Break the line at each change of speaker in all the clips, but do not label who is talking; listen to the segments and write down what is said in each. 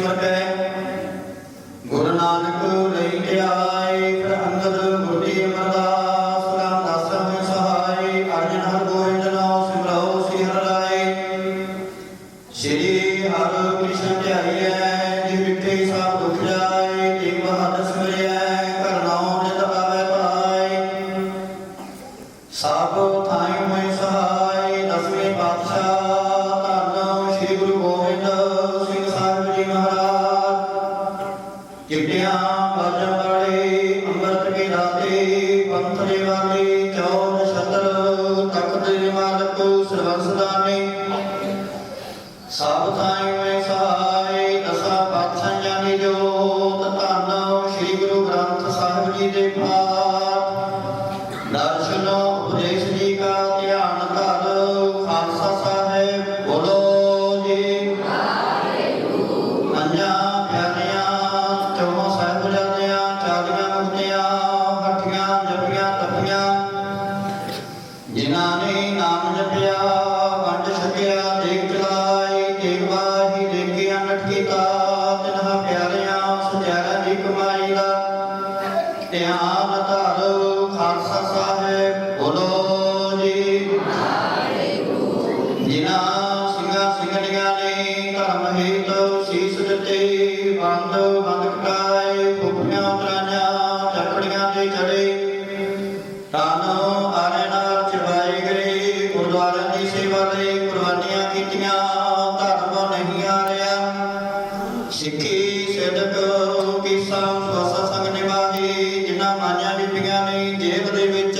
ਸਿਮਰੈ ਗੁਰੂ ਨਾਨਕ ਲਈ ਆਏ দার্শনা ਸੇਵਾ ਲਈ ਕੁਰਬਾਨੀਆਂ ਕੀਤੀਆਂ, ਧਰਮ ਨਹੀਂ ਆ ਰਿਹਾ ਸਿੱਖੀ ਸਦਕ ਕਿਸਾਂ ਵਸਾ ਸੰਗ ਨਿਵਾਹੀ, ਜਿਨ੍ਹਾਂ ਮਾਨਿਆ ਬੀਬੀਆਂ ਨੇ ਜੇਬ ਦੇ ਵਿੱਚ।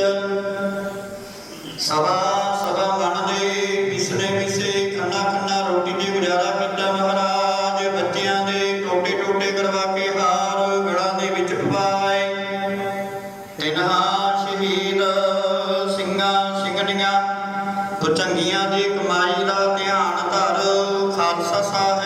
ਸਵਾ ਸਵਾ ਮਨ ਦੇ ਪਿਸਲੇ ਪਿਸੇ ਖੰਨਾ ਖੰਨਾ ਰੋਟੀ ਦੇ ਗੁਜ਼ਾਰਾ ਕੀਤਾ ਮਹਾਰਾਜ। ਬੱਚਿਆਂ ਦੇ ਟੋਟੇ ਟੋਟੇ ਕਰਵਾ ਕੇ ਹਾਰ ਗੜਾਂ ਦੇ ਵਿੱਚ ਪਵਾਏ ਤਿਨਹਾ ਸ਼ਹੀਦ ਸਿੰਘਾਂ, ਸਿੰਘਣੀਆਂ ਤੋ ਚੰਗੀਆਂ ਦੀ ਕਮਾਈ ਦਾ ਧਿਆਨ ਧਰ ਖਾਲਸਾ ਸਾਹਿਬ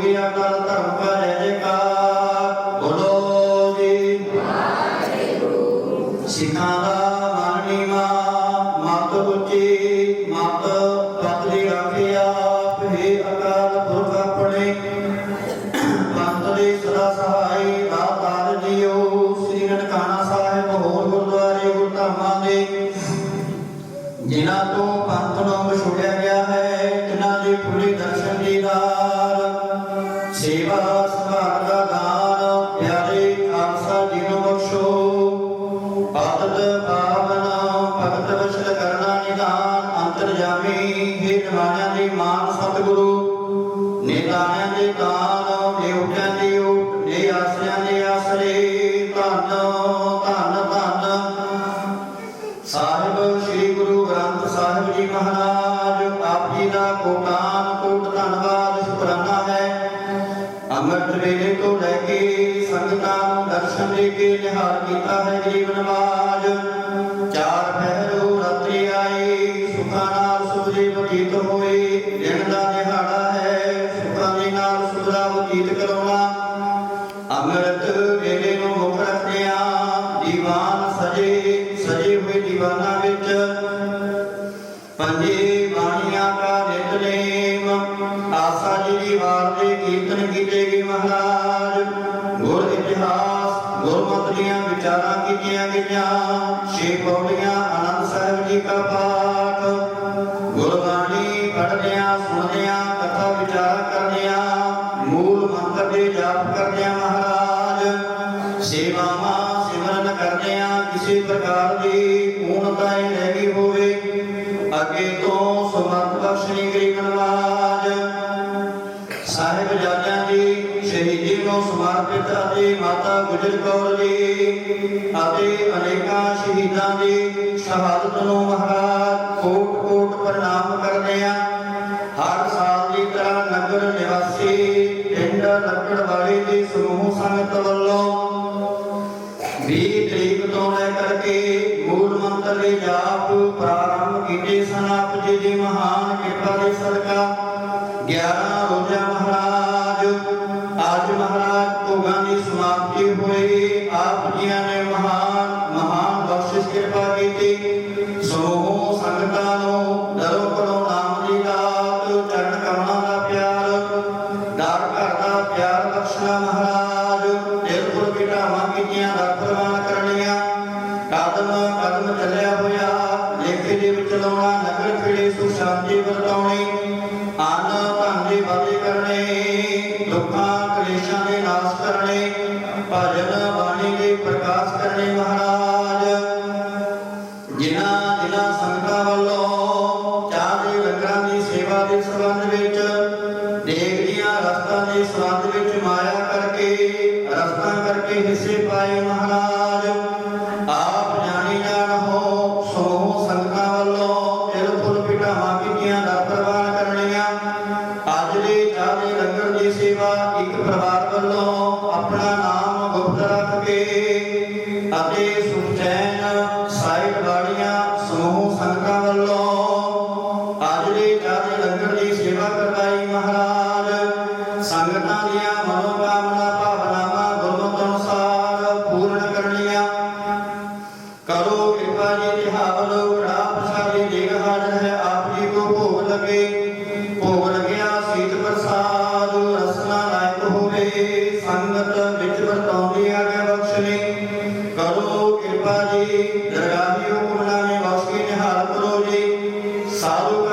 ਜੋਗੀਆਂ ਕਰ ਧਰਮ ਭਜੈ ਜੇਕਾਰ। ਬੋਲੋ ਜੀ। ਵਾਹਿਗੁਰੂ ਸਿੱਖਾਂ ਦਾ ਮਾਨਨੀਵਾ ਮਤ ਉੱਚੀ, ਮਤ ਪਤਲੀ ਰੱਖਿਆ ਭੇ ਅਕਾਲ ਪੁਰਖ ਆਪਣੇ। ਪੰਥ ਦੇ ਸਦਾ ਸਹਾਈ ਦਾਤਾਰ ਜੀਓ ਸ੍ਰੀ ਨਨਕਾਣਾ ਸਾਹਿਬ ਹੋਰ ਗੁਰਦੁਆਰੇ ਗੁਰਧਾਮਾਂ ਦੇ। ਜਿਨ੍ਹਾਂ ਤੋਂ ਪੰਥ ਨੂੰ ਛੋੜਿਆ ਗਿਆ ਹੈ ਤਿਨਾਂ ਦੇ ਪੂਰੇ ਦਰਸ਼ਨ ਦੀਦਾਰ। Shiva Samarada ਵੇਲੇ ਤੋਂ ਲੈ ਕੇ ਸੰਗਤਾਂ ਨੂੰ ਦਰਸ਼ਨ ਦੇ ਕੇ ਨਿਹਾਲ ਕੀਤਾ ਹੈ ਜੀਵਨ ਮਾਜ ਚਾਰ ਪਹਿਰੋ ਰਾਤਰੀ ਆਏ, ਸੁਖਾਂ ਨਾਲ ਸੁਭਜੇ ਬਤੀਤ ਹੋਏ। ਦਿਨ ਦਾ ਨਿਹਾੜਾ ਹੈ, ਸੁਖਾਂ ਦੇ ਨਾਲ ਸੁਭਰਾ ਬਤੀਤ ਕਰਾਉਣਾ। ਅੰਮ੍ਰਿਤ ਵੇਲੇ ਅਤੇ ਅਨੇਕਾਂ ਸ਼ਹੀਦਾਂ ਦੀ ਸ਼ਹਾਦਤ ਨੂੰ ਮਹਾਰਾਜ ਕੋਟ ਕੋਟ ਪ੍ਰਣਾਮ ਕਰਦੇ ਆ ਹਰ ਸਾਲ ਦੀ ਤਰ੍ਹਾਂ ਨਗਰ ਨਿਵਾਸੀ, ਪਿੰਡ ਲੱਕੜ ਵਾਲੇ ਦੀ ਸਮੂਹ ਸੰਗਤ ਵੱਲੋਂ 20 ਤਰੀਕ ਤੋਂ ਲੈ ਕਰਕੇ ਮੂਲ ਮੰਤਰ ਦੇ ਜਾਪ ਪ੍ਰਾਪਤ ਨਗਰ ਫਿਰੇ ਸੁਖ ਸ਼ਾਂਤੀ ਵਰਤਾਉਣੀ, ਆਨ ਭਾਂਡੇ ਵਾਲੇ ਕਰਨੇ ਦੁੱਖਾਂ ਕਲੇਸ਼ਾਂ ਦੇ ਨਾਸ਼ ਕਰਨੇ, ਭਜਨ ਬਾਣੀ ਦੇ ਪ੍ਰਕਾਸ਼ ਕਰਨੇ ਮਹਾਰਾਜ। ਸੰਗਤਾਂ ਦੀਆਂ ਮਨੋਕਾਮਨਾ, ਭਾਵਨਾਵਾਂ ਗੁਰਮਤਿ ਅਨੁਸਾਰ ਪੂਰਨ ਕਰਨੀਆਂ। ਕਰੋ ਕਿਰਪਾ ਜੀ ਦਿਹਾਵਲ ਬੜਾ ਪ੍ਰਸਾਦੀ ਦੇਗ ਹਾਜ਼ਰ ਹੈ, ਆਪ ਜੀ ਕੋ ਭੋਗ ਲਗੇ। ਭੋਗ ਲਗਿਆ, ਸੀਤ ਪ੍ਰਸਾਦ, ਰਸਨਾ ਲਾਇਕ ਹੋਵੇ। ਸੰਗਤ ਵਿੱਚ ਵਰਤਾਉਂਦੀ ਆਗੇ ਬਖਸ਼ਣੀ ਕਰੋ ਕਿਰਪਾ ਜੀ, ਦਰਗਾਹੀ ਹੁਕਮਨਾਮੇ ਵਾਸਕੀ ਨਿਹਾਲ ਕਰੋ ਜੀ। ਸਾਰੂ